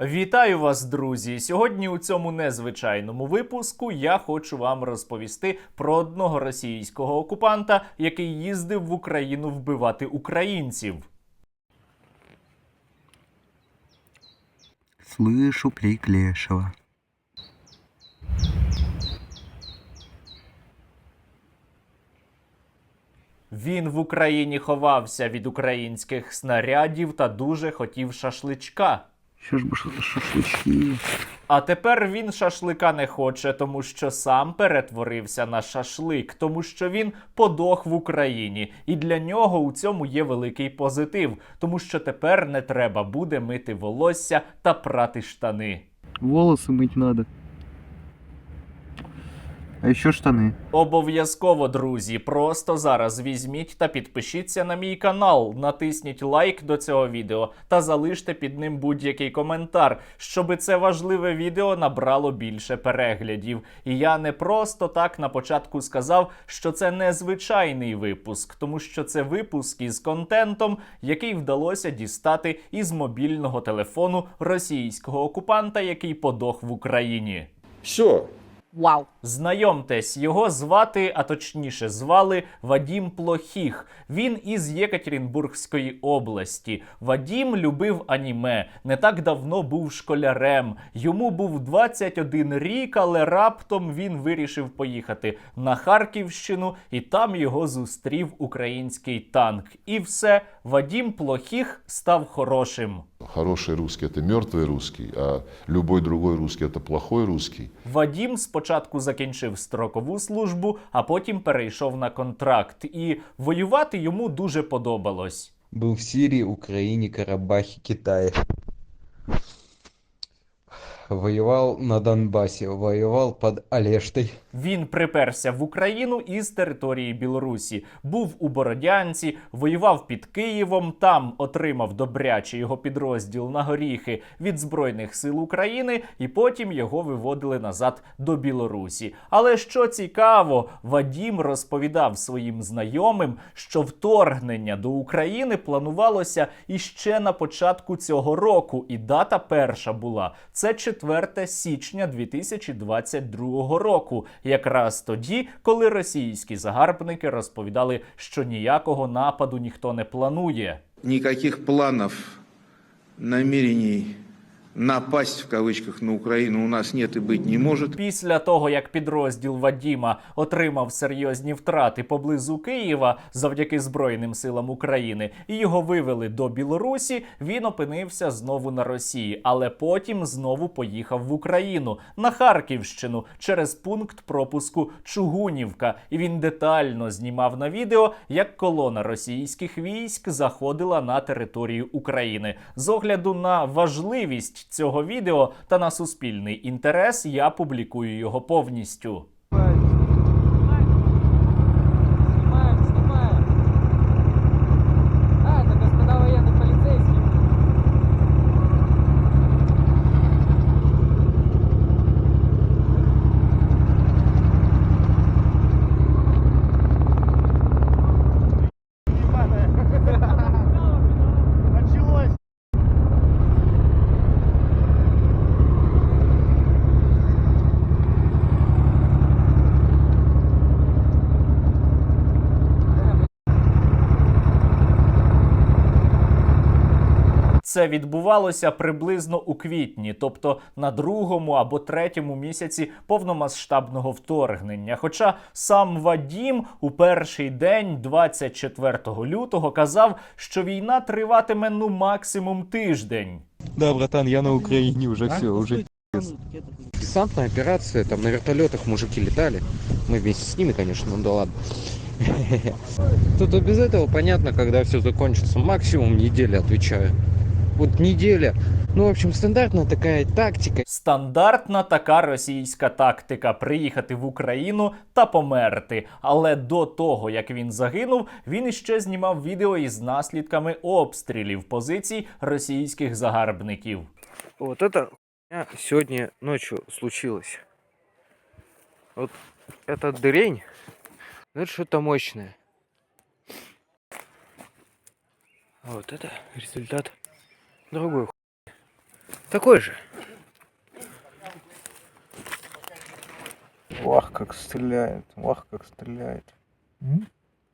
Вітаю вас, друзі! Сьогодні у цьому незвичайному випуску я хочу вам розповісти про одного російського окупанта, який їздив в Україну вбивати українців. Слышу крик лешего. Він в Україні ховався від українських снарядів та дуже хотів шашличка. Сейчас бы что-то шашлычки. А тепер він шашлика не хоче, тому що сам перетворився на шашлик, тому що він подох в Україні, і для нього у цьому є великий позитив, тому що тепер не треба буде мити волосся та прати штани. Волосы мыть надо. А еще штаны. Обов'язково, друзі, просто зараз візьміть та підпишіться на мій канал, натисніть лайк до цього відео та залиште під ним будь-який коментар, щоби це важливе відео набрало більше переглядів. І я не просто так на початку сказав, що це незвичайний випуск, тому що це випуск із контентом, який вдалося дістати із мобільного телефону російського окупанта, який подох в Україні. Все, Вау. Знайомтесь, його звати, а точніше, звали Вадім Плохіх. Він із Єкатеринбургської області. Вадім любив аніме. Не так давно був школярем. Йому був 21 рік, але раптом він вирішив поїхати на Харківщину, і там його зустрів український танк. І все, Вадім Плохіх став хорошим хороший русский это мертвый русский, а любой другой русский это плохой русский. Вадім спочатку закінчив строкову службу, а потім перейшов на контракт. І воювати йому дуже подобалось. Был в Сирии, Украине, Карабахе, Китае. Воевал на Донбассе, воевал под Олештой. Він приперся в Україну із території Білорусі, був у Бородянці, воював під Києвом. Там отримав добряче його підрозділ на горіхи від Збройних сил України, і потім його виводили назад до Білорусі. Але що цікаво, Вадім розповідав своїм знайомим, що вторгнення до України планувалося іще на початку цього року, і дата перша була це 4 січня 2022 року, якраз тоді, коли російські загарбники розповідали, що ніякого нападу ніхто не планує. Ніяких планів намерений напасть в кавычках на Украину у нас нет и быть не может. Після того, як підрозділ Вадіма отримав серйозні втрати поблизу Києва завдяки Збройним силам України, і його вивели до Білорусі, він опинився знову на Росії, але потім знову поїхав в Україну на Харківщину через пункт пропуску Чугунівка. І він детально знімав на відео, як колона російських військ заходила на територію України. З огляду на важливість цього відео та на суспільний інтерес, я публікую його повністю. Це відбувалося приблизно у квітні, тобто на другому або третьому місяці повномасштабного вторгнення. Хоча сам Вадім у перший день, 24 лютого, казав, що війна триватиме ну максимум тиждень. Да, братан, я на Украине уже все, уже Десантная операция, там на вертолетах мужики летали. Мы вместе с ними, конечно, ну да ладно. Тут без этого понятно, когда все закончится. Максимум неделя, отвечаю Вот неделя. Ну, в общем, стандартная такая тактика. Стандартна така російська тактика приїхати в Україну та померти. Але до того як він загинув, він іще знімав відео із наслідками обстрілів позицій російських загарбників. Вот это хуйня сегодня ночью случилось. Вот эта дырень, ну это что-то мощное. А вот это результат другой хуйни. Такой же. Ох, как стреляет, ох, как стреляет.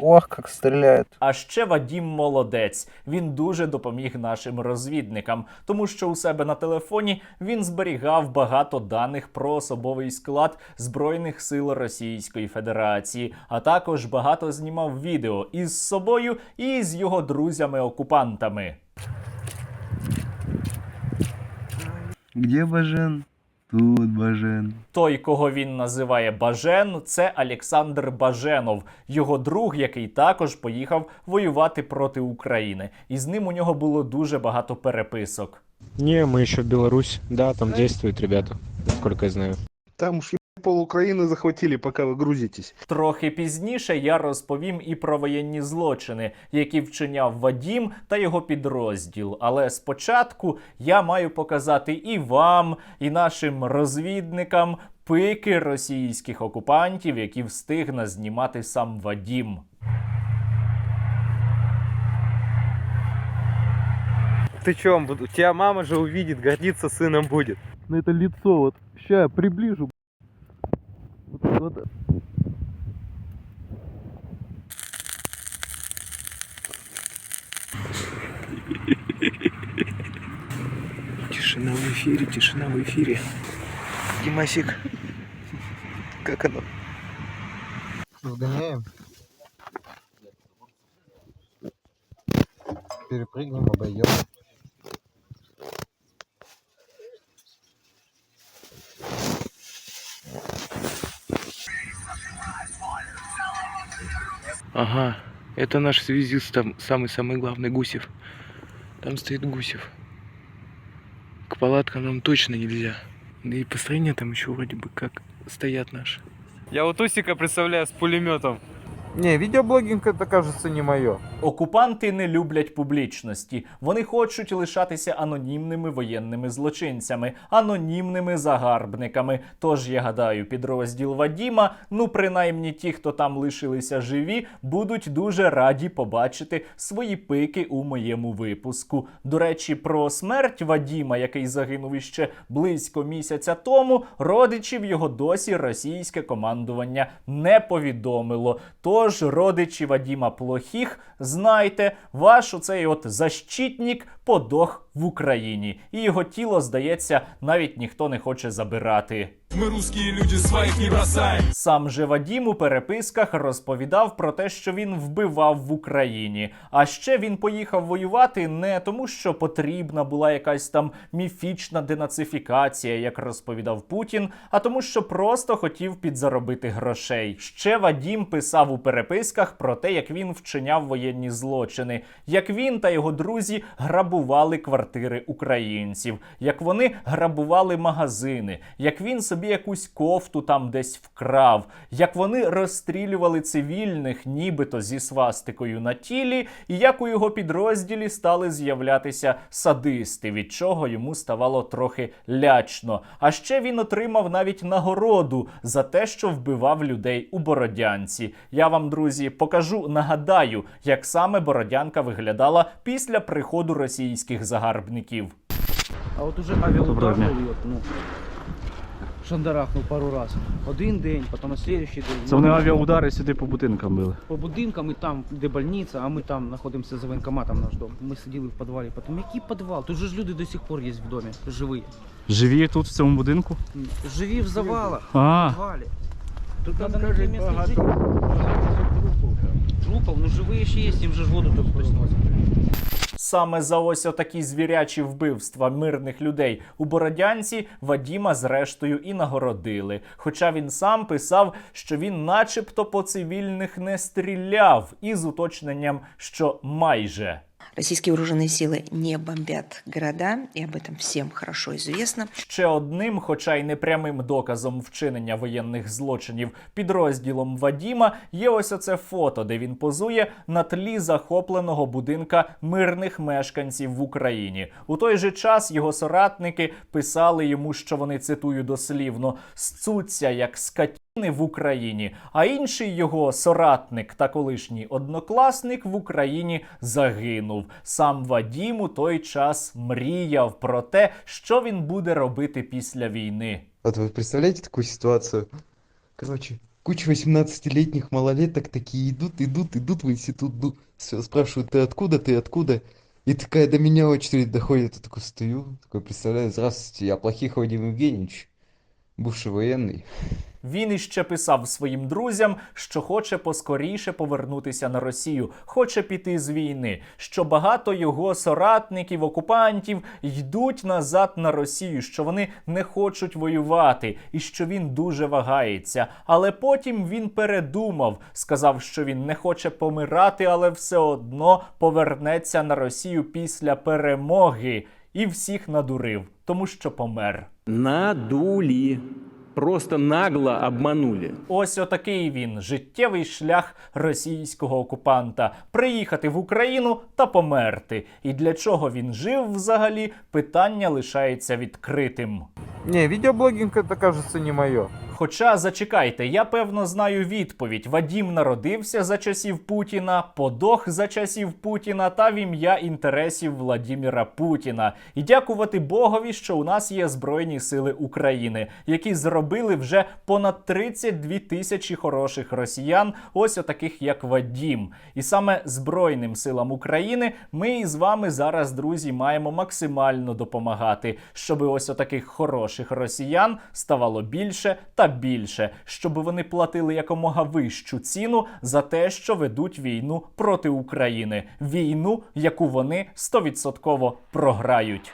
Ох, как стреляет. А ще Вадім молодець. Він дуже допоміг нашим розвідникам, тому що у себе на телефоні він зберігав багато даних про особовий склад збройних сил Російської Федерації, а також багато знімав відео із собою і з його друзями-окупантами. Где Бажен? Тут Бажен. Той, кого він називає Бажен, це Олександр Баженов, його друг, який також поїхав воювати проти України. І з ним у нього було дуже багато переписок. Не, мы еще Беларусь. Да, там действуют ребята, сколько я знаю. Там уж пол Украины захватили, пока вы грузитесь. Трохи пізніше я розповім і про воєнні злочини, які вчиняв Вадім та його підрозділ. Але спочатку я маю показати і вам, і нашим розвідникам пики російських окупантів, які встиг назнімати сам Вадім. Ты чё, у тебя мама же увидит, гордиться сыном будет. Ну это лицо вот. Ща я приближу. Вот. Тишина в эфире, тишина в эфире. Димасик, как оно? Сгоняем. Перепрыгнем, обойдем. Ага, это наш связист, там самый-самый главный Гусев. Там стоит Гусев. К палаткам нам точно нельзя. Да и построения там еще вроде бы как стоят наши. Я вот Усика представляю с пулеметом. Не, видеоблогинг это кажется не мое. Окупанти не люблять публічності. Вони хочуть лишатися анонімними воєнними злочинцями, анонімними загарбниками. Тож я гадаю, підрозділ Вадіма, ну принаймні ті, хто там лишилися живі, будуть дуже раді побачити свої пики у моєму випуску. До речі, про смерть Вадіма, який загинув іще близько місяця тому, родичів його досі російське командування не повідомило. Тож, родичі Вадіма Плохіх, знайте, ваш оцей от защитник подох в Україні, і його тіло, здається, навіть ніхто не хоче забирати. Мы русские люди своих не бросаем. Сам же Вадім у переписках розповідав про те, що він вбивав в Україні. А ще він поїхав воювати не тому, що потрібна була якась там міфічна денацифікація, як розповідав Путін, а тому, що просто хотів підзаробити грошей. Ще Вадім писав у переписках про те, як він вчиняв воєнні злочини, як він та його друзі грабували квартири українців, як вони грабували магазини, як він собі якусь кофту там десь вкрав, як вони розстрілювали цивільних, нібито зі свастикою на тілі, і як у його підрозділі стали з'являтися садисти, від чого йому ставало трохи лячно. А ще він отримав навіть нагороду за те, що вбивав людей у Бородянці. Я вам, друзі, покажу, нагадаю, як саме Бородянка виглядала після приходу російських загарбників. А от уже авіаудар ну, шандарахнув пару раз. Один день, потім на слідуючий день. Це вони авіаудари сюди по будинкам били. По будинкам і там, де больниця, а ми там знаходимося за воєнкоматом наш дом. Ми сиділи в підвалі. Потім який підвал? Тут же ж люди до сих пор є в домі, живі. Живі тут в цьому будинку? Живі в завалах, в підвалі. Тут надо знайти місце жити. Трупов, ну живі ще є, їм же ж воду тут хтось носить. Саме за ось отакі звірячі вбивства мирних людей у Бородянці Вадіма зрештою і нагородили. Хоча він сам писав, що він, начебто, по цивільних не стріляв, із уточненням, що майже. Российские вооруженные силы не бомбят города, и об этом всем хорошо известно. Ще одним, хоча й непрямим доказом вчинення воєнних злочинів підрозділом Вадіма є ось оце фото, де він позує на тлі захопленого будинка мирних мешканців в Україні. У той же час його соратники писали йому, що вони цитую дослівно: «сцуться як скаті в Україні, а інший його соратник та колишній однокласник в Україні загинув. Сам Вадім у той час мріяв про те, що він буде робити після війни. Вот вы представляете такую ситуацию? Короче, куча 18-летних малолеток такие идут, идут, идут в институт, ну, всё, спрашивают, ты откуда, ты откуда? И такая до меня очередь доходит, я такой стою, такой представляю, здравствуйте, я плохих Вадим Евгеньевич, бывший военный. Він іще писав своїм друзям, що хоче поскоріше повернутися на Росію, хоче піти з війни. Що багато його соратників, окупантів йдуть назад на Росію, що вони не хочуть воювати, і що він дуже вагається. Але потім він передумав, сказав, що він не хоче помирати, але все одно повернеться на Росію після перемоги. І всіх надурив, тому що помер. Надулі. Просто нагло обманули. Ось отакий він життєвий шлях російського окупанта приїхати в Україну та померти. І для чого він жив взагалі? Питання лишається відкритим. Не, видеоблогинг это, кажется, не мое. Хоча зачекайте, я певно знаю відповідь. Вадім народився за часів Путіна, подох за часів Путіна та в ім'я інтересів Владіміра Путіна. І дякувати Богові, що у нас є Збройні Сили України, які зробили вже понад 32 тисячі хороших росіян, ось отаких як Вадім. І саме Збройним силам України ми із вами зараз, друзі, маємо максимально допомагати, щоб ось отаких хороших росіян ставало більше та більше, щоб вони платили якомога вищу ціну за те, що ведуть війну проти України, війну, яку вони стовідсотково програють.